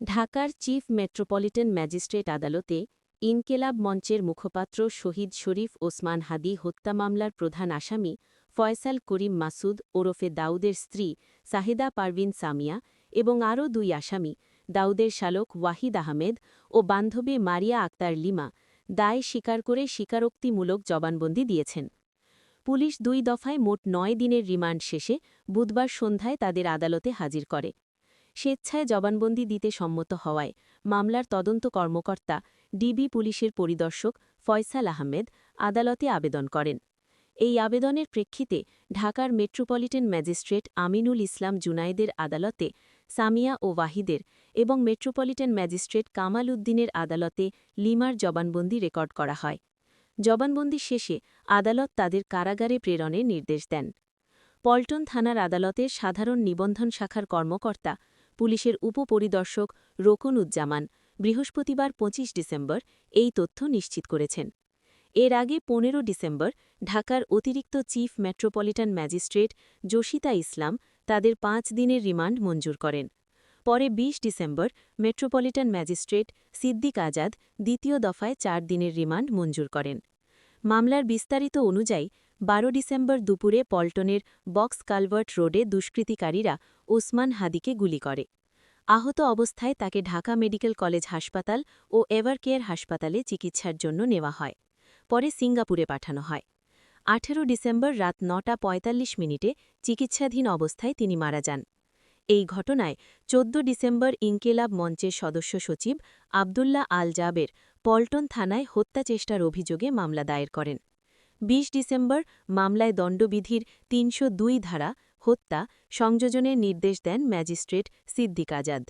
ঢাকার chief metropolitan magistrate আদালতে ইনকেলাব মঞ্চের মুখপাত্র শহীদ শরীফ ওসমান হাদি হত্যা মামলার প্রধান আসামি ফয়সাল করিম মাসুদ ওরফে দাউদের স্ত্রী সাহেদা পারভিন সামিয়া এবং আরও দুই আসামি, দাউদের শালক ওয়াহিদ আহমেদ ও বান্ধবী মারিয়া আক্তার লিমা, দায় স্বীকার করে স্বীকারোক্তিমূলক জবানবন্দি দিয়েছেন। পুলিশ দুই দফায় মোট নয় দিনের রিমান্ড শেষে বুধবার সন্ধ্যায় তাদের আদালতে হাজির করে। স্বেচ্ছায় জবানবন্দি দিতে সম্মত হওয়ায় মামলার তদন্ত কর্মকর্তা ডিবি পুলিশের পরিদর্শক ফয়সাল আহমেদ আদালতে আবেদন করেন। এই আবেদনের প্রেক্ষিতে ঢাকার মেট্রোপলিটন ম্যাজিস্ট্রেট আমিনুল ইসলাম জুনায়েদের আদালতে সামিয়া ও ওয়াহিদের এবং মেট্রোপলিটন ম্যাজিস্ট্রেট কামাল উদ্দিনের আদালতে লিমার জবানবন্দি রেকর্ড করা হয়। জবানবন্দি শেষে আদালত তাদের কারাগারে প্রেরণের নির্দেশ দেন। পল্টন থানার আদালতের সাধারণ নিবন্ধন শাখার কর্মকর্তা পুলিশের উপপরিদর্শক রোকনউজ্জামান বৃহস্পতিবার ২৫ ডিসেম্বর এই তথ্য নিশ্চিত করেছেন। এর আগে ১৫ ডিসেম্বর ঢাকার অতিরিক্ত chief metropolitan magistrate Jasita Islam তাদের পাঁচ দিনের রিমান্ড মঞ্জুর করেন। পরে ২০ December metropolitan magistrate Siddique Azad দ্বিতীয় দফায় চার দিনের রিমান্ড মঞ্জুর করেন। মামলার বিস্তারিত অনুযায়ী বারো ডিসেম্বর দুপুরে পল্টনের বক্স কালভার্ট রোডে দুষ্কৃতিকারীরা ওসমান হাদিকে গুলি করে। আহত অবস্থায় তাকে ঢাকা মেডিকেল কলেজ হাসপাতাল ও এভারকেয়ার হাসপাতালে চিকিৎসার জন্য নেওয়া হয়, পরে সিঙ্গাপুরে পাঠানো হয়। আঠেরো ডিসেম্বর রাত নটা ৪৫ মিনিটে চিকিৎসাধীন অবস্থায় তিনি মারা যান। এই ঘটনায় ১৪ ডিসেম্বর ইনকেলাব মঞ্চের সদস্য সচিব আবদুল্লাহ আল জাবের পল্টন থানায় হত্যাচেষ্টার অভিযোগে মামলা দায়ের করেন। ২০ ডিসেম্বর মামলায় দণ্ডবিধির ৩০২ ধারা হত্যা সংযোজনের নির্দেশ দেন ম্যাজিস্ট্রেট সিদ্দিক আজাদ।